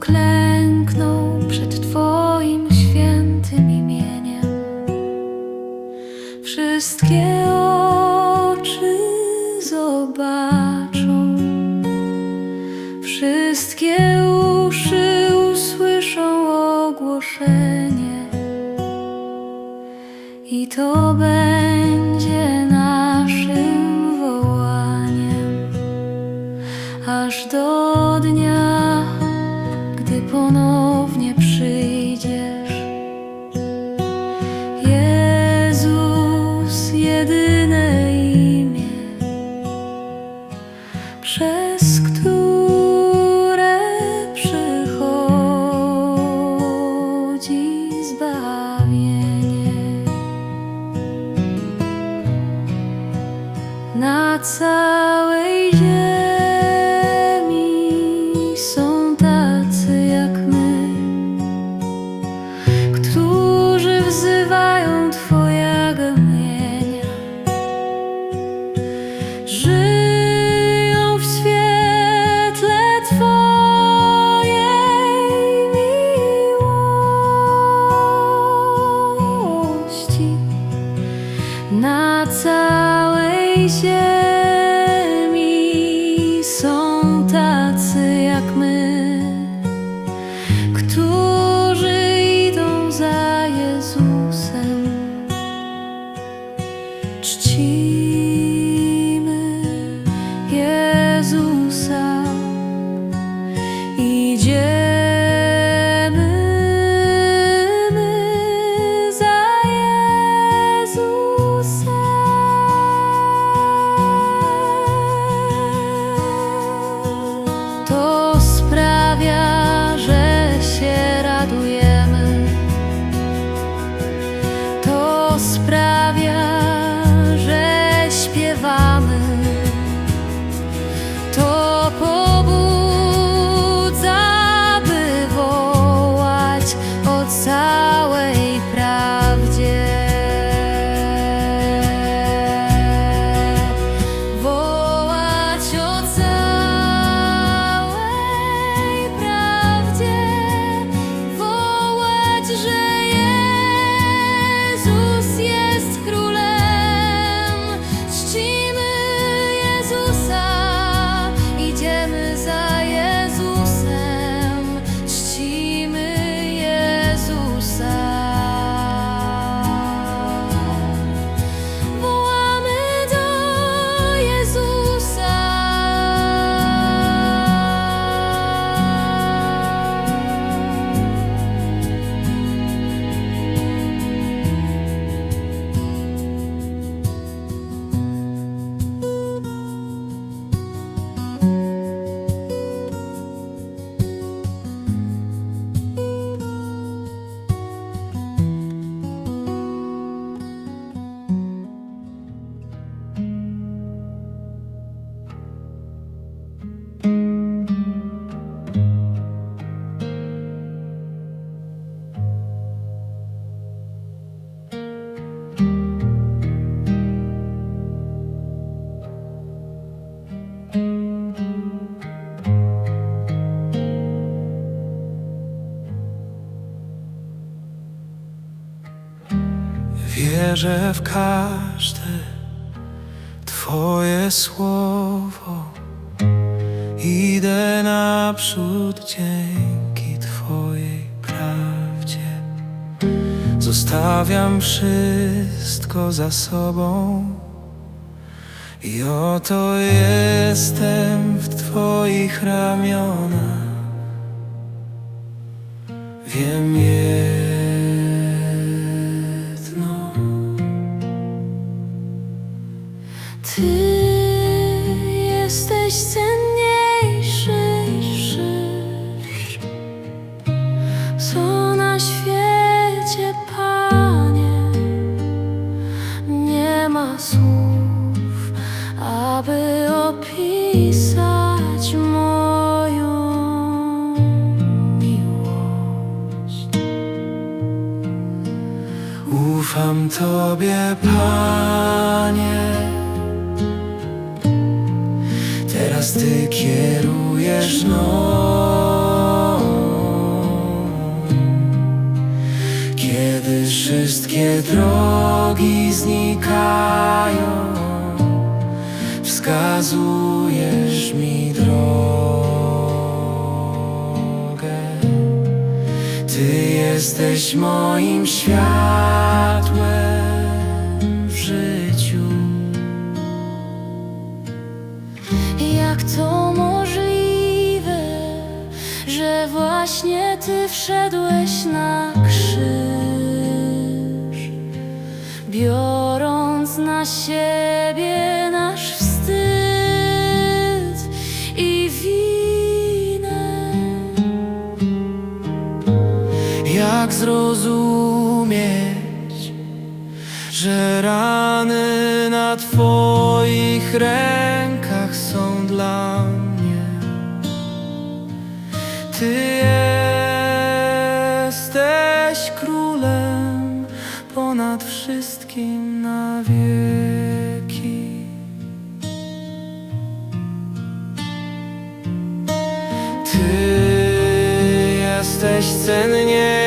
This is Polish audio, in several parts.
uklękną przed Twoim świętym imieniem. Wszystkie oczy zobaczą, wszystkie uszy usłyszą ogłoszenie. I to będzie przez które przychodzi zbawienie. Na całej 一些 To sprawia, Wierzę w każde Twoje słowo. Idę naprzód dzięki Twojej prawdzie. Zostawiam wszystko za sobą. I oto jestem w Twoich ramionach. Wiem jedno. Tobie, Panie. Ty kierujesz mną Kiedy wszystkie drogi znikają Wskazujesz mi drogę jesteś moim światłem w życiu. Jak to możliwe, że właśnie Ty wszedłeś na krzyż, biorąc na siebie rany na Twoich rękach są dla mnie? Ty jesteś królem ponad wszystkim na wieki. Ty jesteś cenniejszy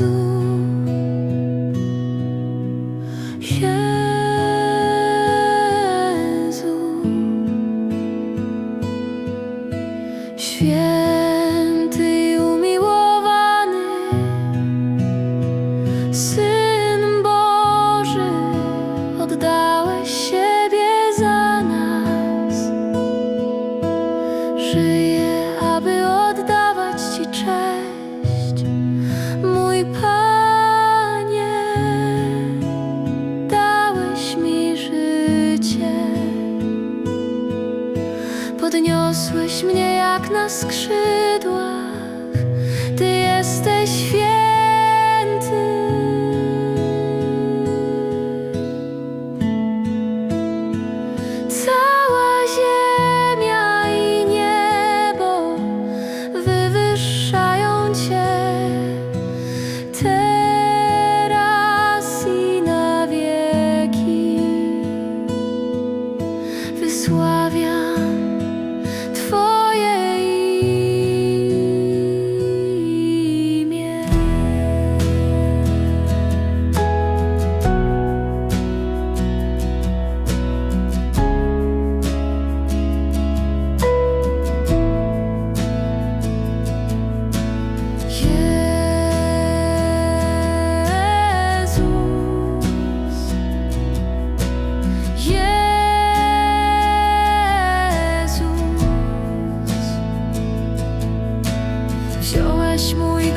Jesus. Skrzydłach. Ty jesteś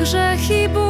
жах і боль.